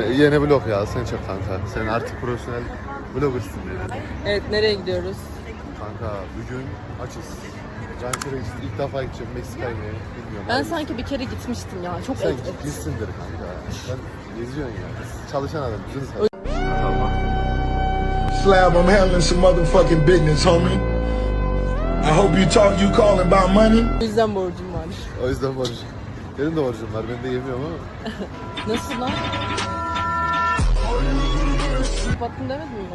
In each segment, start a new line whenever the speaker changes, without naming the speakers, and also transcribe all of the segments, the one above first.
Yeni vlog ya sen çek kanka. Sen artık profesyonel vloggersın yani.
Evet nereye gidiyoruz?
Kanka bugün açız. Kırıcı ilk defa gideceğim Meksika'ya mı bilmiyorum.
Ben
Hayır.
sanki bir kere gitmiştim ya. Çok
Sen
et, et.
gitmişsindir kanka. Sen geziyorsun ya. Çalışan adam. Üzülü sen.
Slab, I'm handling some motherfucking business, homie. I hope you talk, you calling about money.
O yüzden borcum var.
O yüzden borcum. Benim de borcum var. Ben de yemiyorum ama.
Nasıl lan? Kapattın demedin mi?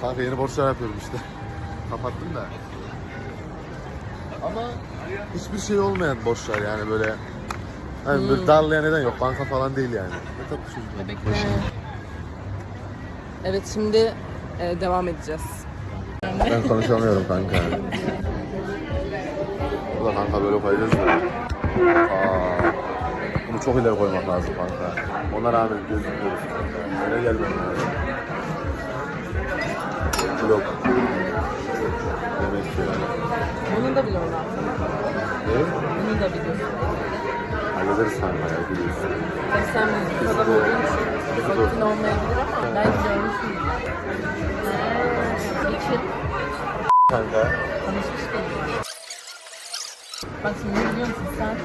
Kanka yeni borçlar yapıyorum işte. Kapattım da. Ama hiçbir şey olmayan borçlar yani böyle. Hani
Hmm.
böyle darlayan neden yok. Banka falan değil yani. Ne tatlı çocuk. Başım.
Evet şimdi e, devam edeceğiz.
Ben konuşamıyorum kanka. Bu da kanka böyle koyacağız da. Aa, bunu çok ileri koymak lazım kanka. Ona rağmen gözüküyoruz. Öyle gelmem lazım. Vlog. Demek ki.
Bunu da biliyorum ben.
Ne?
Bunu da biliyorum.
Hallederiz kanka ya biliyorsun.
Tabii sen müzik adam olduğun için vaktin olmayabilir ama ben görmüşüm. Ha, için
Kanka.
tanışmıştık. Bak şimdi biliyor musun sen?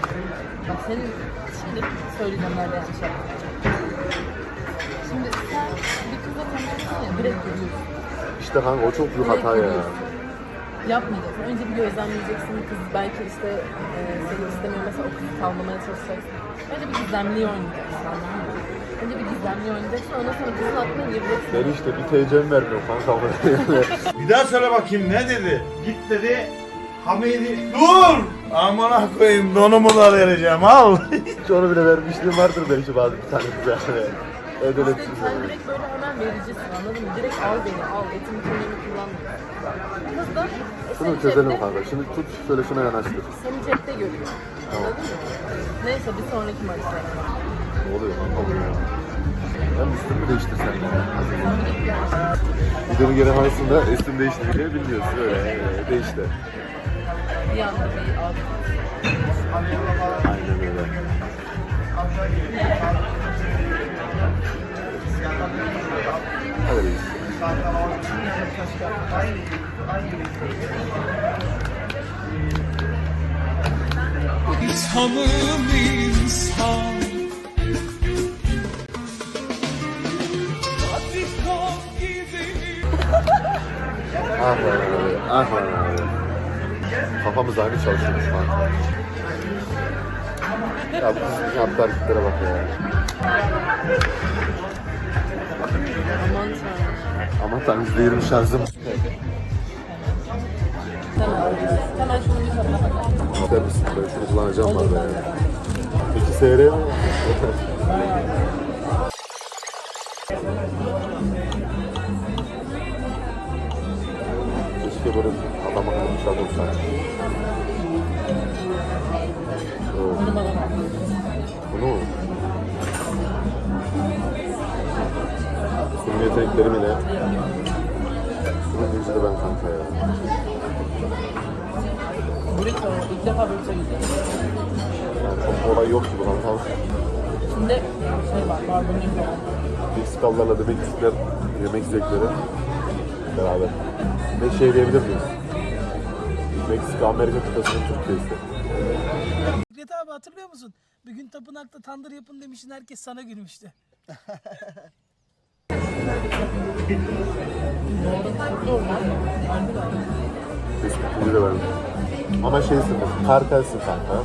Bak senin şimdi söyleyeceğim nerede yanlış yaptım.
İşte kanka o çok büyük hata ya.
Yapmayacaksın. Önce bir gözlemleyeceksin. Kız belki işte e, seni istemiyor mesela o kızı tavlamaya çalışacaksın. Önce bir gizemli oynayacaksın anladın mı? Önce bir gizemli oynayacaksın. Ondan sonra kızın aklına gireceksin.
Ben işte bir TC'm vermiyor kanka.
Bir daha söyle bakayım ne dedi? Git dedi. Hamidi dur! Amına koyayım donumu da vereceğim al.
Hiç onu bile vermişliğim vardır belki bazı bir tane kıza. Evet öyle bir
Sen, direkt böyle hemen vericisin anladın mı? Direkt al beni al. Etimi kemiğimi kullanma. Kız da e,
Şunu çözelim
cepte,
kanka. Şimdi tut şöyle şuna yanaştır.
seni cepte görüyor. Anladın mı? Neyse bir sonraki maçta.
Ne oluyor kanka bu ya? Ben üstümü değiştirsem ya. Videonun geri arasında üstüm değiştirmeyi bilmiyorsun. Öyle öyle değişti.
Bir anda bir al.
Aynen öyle. Reis.
İnsanım insan kalk gidelim
Ah abi. Ah abi. Kafamız aynı çalışıyormuş kanka. Ya bu kız bizim yaptığı bak ya.
Aman tanrım.
Aman tanrım %20 şarjım.
Hemen şunun bir tadına bakalım.
İster misin? Ben şunu kullanacağım var ya. Peki SR mi? Keşke böyle adam akıllı bir şey olsa. Yeteneklerim ile Bunun yüzü de ben kanka ya.
Burrito. İlk defa burrito yiyeceğim.
Yani çok olay yok gibi kanka.
Şimdi şey var. Barbunya falan.
Meksikalılarla demek istedikler yemek zevkleri beraber. Ne şey diyebilir miyiz? Meksika, Amerika kıtasının Türkiye'si.
Fikret abi hatırlıyor musun? Bir gün tapınakta tandır yapın demiştin herkes sana gülmüştü.
Facebook'ta de verdim. Ama şeysin, kartelsin kanka.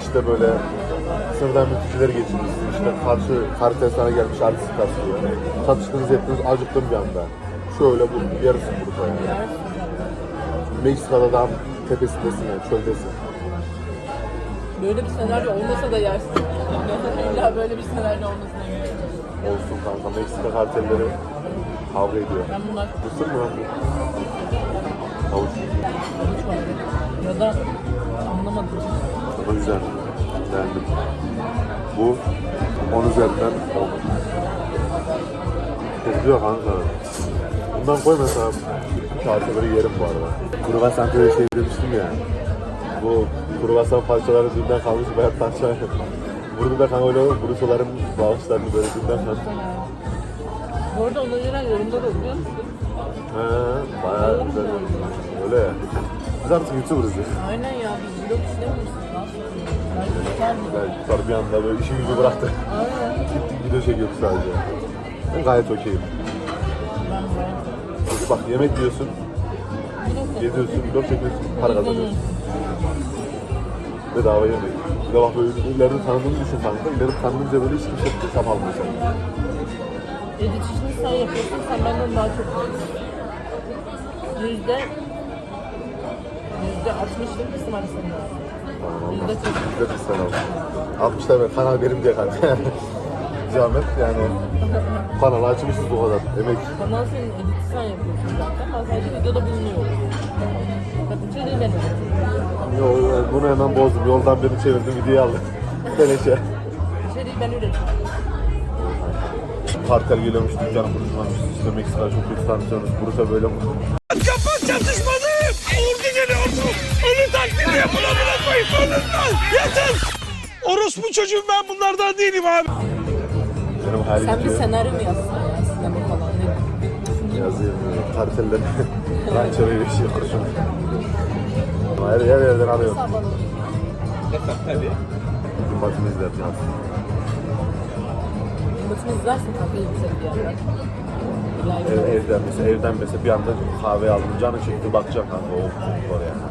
İşte böyle sınırdan mültecileri geçirmişsin. İşte karşı kartel sana gelmiş artist kastıyor. Çatıştınız ettiniz acıktın bir anda. Şöyle bu yarısın burada yani. Meksika'da dağın tepesindesin yani, çöldesin.
Böyle bir senaryo olmasa da yersin. İlla böyle bir senaryo olmasına gerek yok.
Olsun kanka Meksika kartelleri kavga ediyor.
Ben bunlar
Mısır mı? Havuç.
hiç var. Ya da anlamadım.
O güzel. Beğendim. Bu 10 üzerinden 10. Kokuyor kanka. Bundan koy mesela parçaları yerim bu arada. Kruvasan böyle şey demiştim ya. Bu kruvasan parçaları dünden kalmış bayağı parça. Burada da kanka öyle Brusoların bağışlarını böyle dinlersen.
Bu arada ona gelen yorumlar oluyor musun?
He, bayağı güzel. Öyle ya. Biz artık YouTuber'ız ya.
Aynen ya biz vlog işlemiyoruz.
Yani sonra bir anda böyle işimizi bıraktık.
Aynen.
Gittik video çekiyoruz sadece. Ben gayet okeyim.
Ben.
Bak yemek yiyorsun, yediyorsun, vlog çekiyorsun, para kazanıyorsun. Bedava yemek. Bir de bak böyle ileride tanıdığını düşün kanka. İleride tanınınca böyle hiç kimse hesap almıyor sana.
Edit işini sen yapıyorsun, sen benden daha çok. Yüzde... Yüzde altmışlık kısım arasında. Yüzde kırk.
Güzel bir sen olsun. 60 tane kanal benim diye kanka. Zahmet yani. Kanalı açmışız bu kadar. Emek.
Kanal senin editi sen yapıyorsun zaten. Ben sadece videoda bulunuyorum. Bakın içeriği ben üretiyorum.
Yo, bunu hemen bozdum. Yoldan beni çevirdim, videoyu aldım. Beleşe.
İçeriği ben üretiyorum.
Kartel geliyormuş, dükkan kurulmamış. İşte Meksika çok kötü tanıtıyoruz. Bursa böyle mi?
Kapat çatışmayı! Ordu geliyor ordu! Ölü taklidi yapın amına koyayım önünden! Yeter! Orospu çocuğum ben bunlardan değilim abi.
Benim
Sen bir
ki-
senaryo mu yazsın ya sinema falan ne?
Yazayım. Karteller. Rançoyu bir şey kurşun. Ama her, her yerden arıyorum. Bugün maçını izleyeceğiz.
Maçını izlersin kanka yüksek bir yerden.
Ev,
Live.
evden mesela, evden mesela bir anda kahve aldım. Canı çekti bakacak kanka. O var yani.